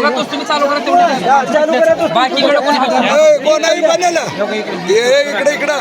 बघा तोच तुम्ही चालू करा तेवढं बाकीकडे कोणी बघा. कोणाही बनेल इकडे इकडं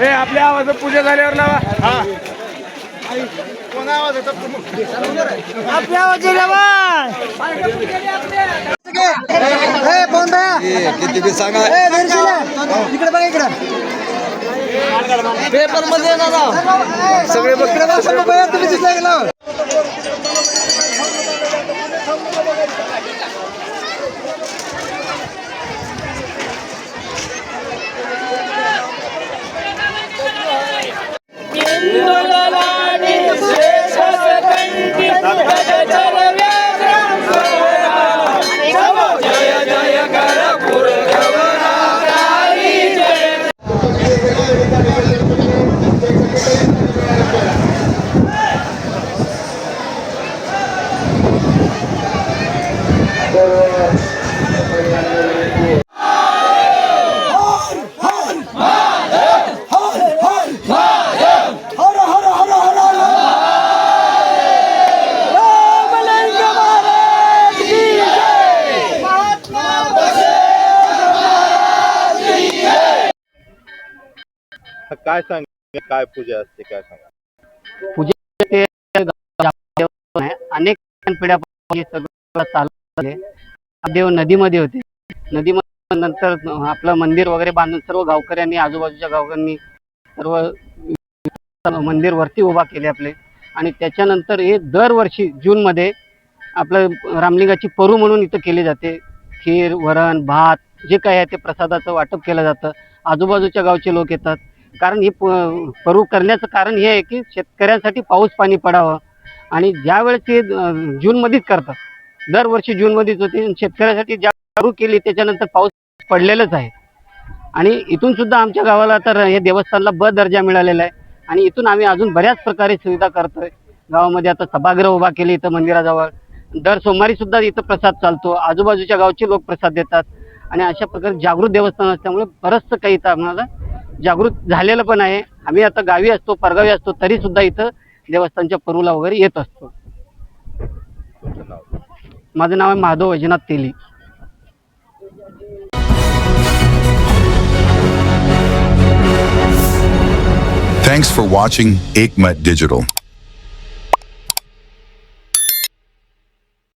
ए आपल्या आवाजात पूजा झाल्यावर लावा. हा. कोणा आवाज येतात किती बी सांगा. इकडे बघा इकडे. पेपरमध्ये सगळे बघ तुम्ही दिसला गेला काय सांग काय पूजा असते काय सांगा? ते अनेक पिढ्या सगळं चालू देव नदीमध्ये होते. नदीमध्ये नंतर आपलं मंदिर वगैरे बांधून सर्व गावकऱ्यांनी आजूबाजूच्या गावकऱ्यांनी सर्व मंदिर वरती उभा केले आपले. आणि त्याच्यानंतर हे दरवर्षी जूनमध्ये आपलं रामलिंगाची परू म्हणून इथं केली जाते. खीर वरण भात जे काही आहे ते प्रसादाचं वाटप केलं जातं. आजूबाजूच्या गावचे लोक येतात. कारण हे प- परू करण्याचं कारण हे आहे की शेतकऱ्यांसाठी पाऊस पाणी पडावं. आणि ज्या वेळेस ते जूनमध्येच करतात. दरवर्षी जूनमध्येच होते. शेतकऱ्यासाठी ज्या परू केली त्याच्यानंतर पाऊस पडलेलाच आहे. आणि इथून सुद्धा आमच्या गावाला तर हे देवस्थानला ब दर्जा मिळालेला आहे. आणि इथून आम्ही अजून बऱ्याच प्रकारे सुविधा करतोय. गावामध्ये आता सभागृह उभा केले इथं मंदिराजवळ. दर सोमवारी सुद्धा इथं प्रसाद चालतो. आजूबाजूच्या गावचे लोक प्रसाद देतात. आणि अशा प्रकारे जागृत देवस्थान असल्यामुळे बरंचसं काही इथं आम्हाला जागृत झालेलं पण आहे. आम्ही आता गावी असतो परगावी असतो तरी सुद्धा इथं देवस्थानच्या परूला वगैरे येत असतो. माझं नाव आहे माधव वैजनाथ तेली. Thanks for watching Aikmat Digital.